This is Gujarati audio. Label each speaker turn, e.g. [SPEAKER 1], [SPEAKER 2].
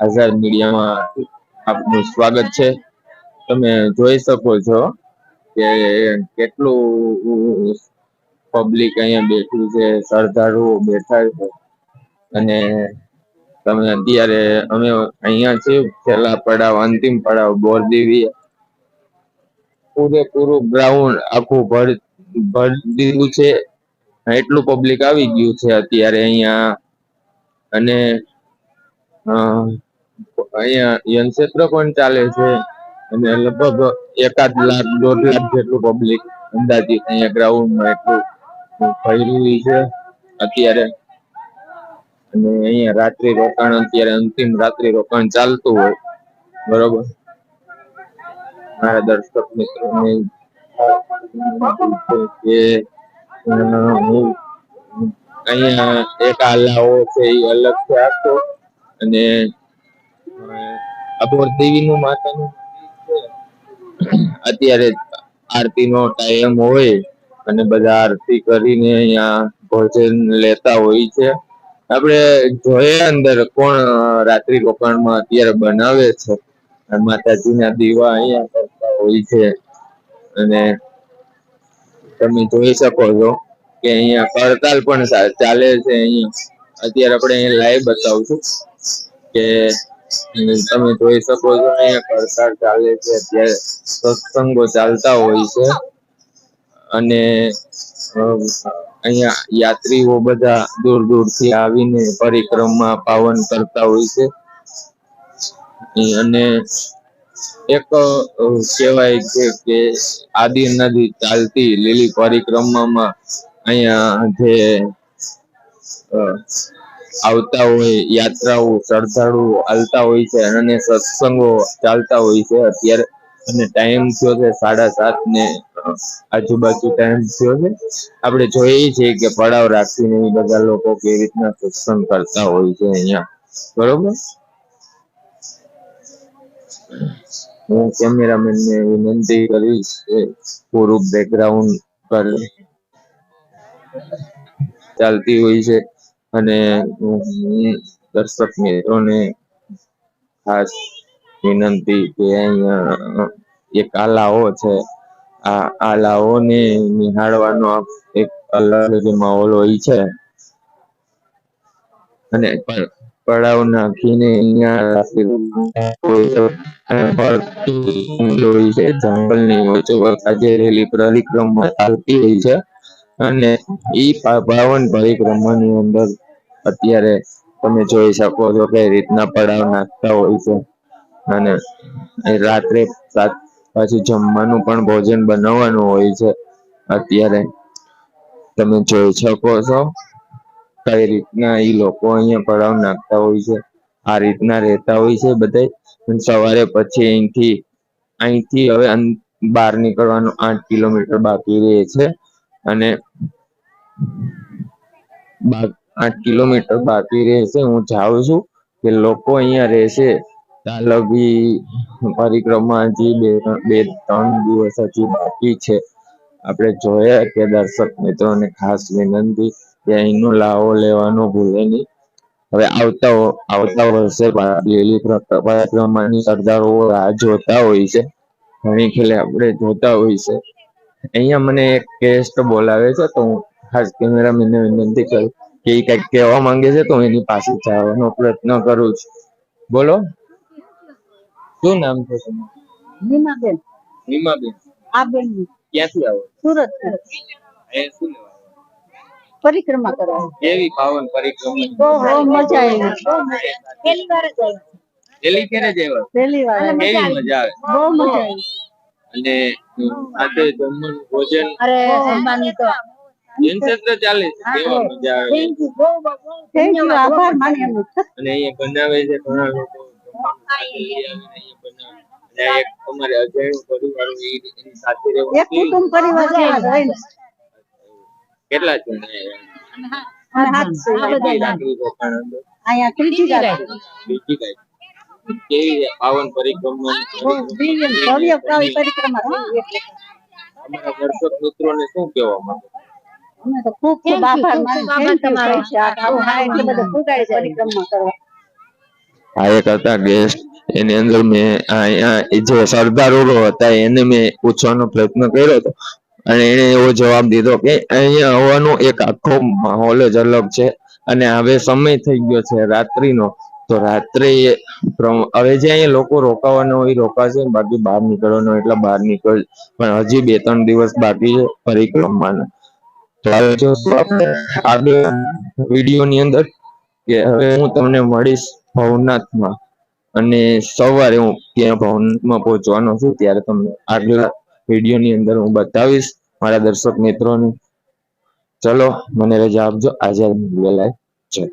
[SPEAKER 1] આઝાદ મીડિયામાં આપનું સ્વાગત છે. તમે જોઈ શકો છો કે કેટલું પબ્લિક અહીંયા બેઠું છે, શ્રદ્ધાળુઓ બેઠા છે. અને તમે અત્યારે અમે અહીંયા છીએ, છેલ્લા પડાવ, અંતિમ પડાવ બોરદેવી પૂરેપૂરું ગ્રાઉન્ડ આખું ભર ભરી છે. એટલું પબ્લિક આવી ગયું છે અત્યારે અહીંયા. અને અહીંયા યનક્ષેત્ર પણ ચાલે છે. અને લગભગ એકાદ લાખ, દોઢ લાખ જેટલું પબ્લિક અંદાજિત અહીંયા ગ્રાઉન્ડમાં એટલું ભર્યું છે. અત્યારે અને અહીંયા રાત્રિ રોકાણ, અત્યારે અંતિમ રાત્રિ રોકાણ ચાલતું હોય. બરોબર? મારા દર્શક મિત્રોને કે અહીંયા એક આલાઓ છે, એ અલગ છે આખો અને અબોર દેવીનું માતાનું મંદિર છે. અત્યારે આરતીનો ટાઈમ હોય અને બધા આરતી કરીને અહીંયા ભોજન લેતા હોય છે. આપણે જોઈએ અંદર કોણ રાત્રિ રોકાણમાં અત્યારે બનાવે છે. માતાજીના દીવા અહીંયા કરતા હોય છે. અને તમે જોઈ શકો છો કે અહીંયા કરતાલ પણ ચાલે છે અહીંયા અત્યારે આપણે અહીંયા લાઈવ બતાવશું કે તમે જોઈ શકો છો ને હડતાલ ચાલે છે, અત્યારે સત્સંગો ચાલતા હોય છે. અને અહીંયા યાત્રીઓ બધા દૂર દૂરથી આવીને પરિક્રમા પાવન કરતા હોય છે. અને એક કહેવાય છે કે આદિ નદી ચાલતી લીલી પરિક્રમામાં અહીંયા જે આવતા હોય, યાત્રાઓ શ્રદ્ધાળુ હાલતા હોય છે અને સત્સંગો ચાલતા હોય છે અત્યારે. અને ટાઈમ થયો છે સાડા સાત ને આજુબાજુ ટાઈમ થયો છે. આપણે જોઈએ છીએ કે પડાવ રાખીને બધા લોકો કેવી રીતના સત્સંગ કરતા હોય છે અહીંયા. બરોબર? હું કેમેરામેન ને વિનંતી કરીશ કે પૂરું બેકગ્રાઉન્ડ પર ચાલતી હોય છે. અને દર્શક મિત્રોને ખાસ વિનંતી કે અહીંયા એક આલાઓ છે. આ આલાઓને નિહાળવાનો એક અલગ જ માહોલ હોય છે. અને પડાવ નાખીને અહીંયા હોય છે જંગલની વચ્ચે આજે રેલી પરિક્રમા ચાલતી હોય છે અને ઈ ભાવન પાવન પરિક્રમાની અંદર અત્યારે તમે જોઈ શકો છો કઈ રીતના પડાવ નાખતા હોય છે. અને રાત્રે પાછું જમવાનું પણ ભોજન બનાવવાનું હોય છે. અત્યારે તમે જોઈ શકો છો કઈ રીતના એ લોકો અહીંયા પડાવ નાખતા હોય છે. આ રીતના રહેતા હોય છે અને સવારે પછી અહીંથી અહીંથી હવે બહાર નીકળવાનું આઠ કિલોમીટર બાકી રહે છે. અને આઠ કિલોમીટર બાકી રહેશે. હું જાઉં છું કે લોકો અહીંયા રહેશે. ત્યાં લગી પરિક્રમા હજી બે બે ત્રણ દિવસ હજી બાકી છે. આપણે જોયા કે દર્શક મિત્રોને ખાસ વિનંતી કે અહીંનો લાવો લેવાનો ભૂલે નહીં. હવે આવતા આવતા વર્ષે લીલી પ્ર- પરિક્રમાની સરદારો રાહ જોતા હોય છે. ઘણી ખેલે આપણે જોતા હોય છે. અહીંયા મને એક ગેસ્ટ બોલાવે છે તો હું ખાસ કેમેરામેનને વિનંતી કરું કે એ કંઈક કહેવા માંગે છે તો એની પાસે જવાનો પ્રયત્ન કરું છું. બોલો. શું નામ છે
[SPEAKER 2] નીમાબેન.
[SPEAKER 1] નીમાબેન.
[SPEAKER 2] આ બેન
[SPEAKER 1] ક્યાંથી આવો
[SPEAKER 2] સુરત
[SPEAKER 1] એ શું
[SPEAKER 2] પરિક્રમા કરવા
[SPEAKER 1] કેવી પાવન પરિક્રમા?
[SPEAKER 2] બહુ મજા આવી. પહેલી વાર જ આવી
[SPEAKER 1] પહેલી ક્યારે જ આવ્યા?
[SPEAKER 2] પહેલી વાર.
[SPEAKER 1] કેવી મજા આવે?
[SPEAKER 2] બહુ મજા આવી.
[SPEAKER 1] અને આજે જમવાનું ભોજન?
[SPEAKER 2] અરે જમવાનું તો
[SPEAKER 1] યંત્ર ચાલે કેવા મજા આવે
[SPEAKER 2] થેન્ક યુ બહુ બહુ થેન્ક યુ આભાર માની
[SPEAKER 1] અને અહીંયા બનાવે છે ઘણા લોકો.
[SPEAKER 2] ને.
[SPEAKER 1] કેટલા જણા કેવી પાવન પરિક્રમા?
[SPEAKER 2] પરિક્રમા
[SPEAKER 1] અમારા દર્શક મિત્રોને શું કેવા માંગે
[SPEAKER 2] ખૂબ ખૂબ આભાર. માની તમારો. આવું હા એટલે બધા ફૂગાડી જાય પરિક્રમા કરવા.
[SPEAKER 1] આ એક હતા ગેસ્ટ એની અંદર મેં અહીંયા એ જે સરદારો હતા એને મેં પૂછવાનો પ્રયત્ન કર્યો હતો. અને એને એવો જવાબ દીધો કે અહીંયા હવાનો એક આખો માહોલ જ અલગ છે. અને હવે સમય થઈ ગયો છે રાત્રિનો. તો રાત્રે હવે જે અહીંયા લોકો રોકાવાનો હોય રોકાશે બાકી બહાર નીકળવાનો એટલે બહાર નીકળ પણ હજી બે ત્રણ દિવસ બાકી છે પરિક્રમાના. તો જોશું આપણે આગળ વિડીયોની અંદર કે હવે હું તમને મળીશ ભવનાથમાં. અને સવારે હું ત્યાં ભવનાથમાં પહોંચવાનો છું, ત્યારે તમને આગલા વિડીયોની અંદર હું બતાવીશ મારા દર્શક મિત્રોને. ચલો, મને રજા આપજો. આજે વેલાય. જય.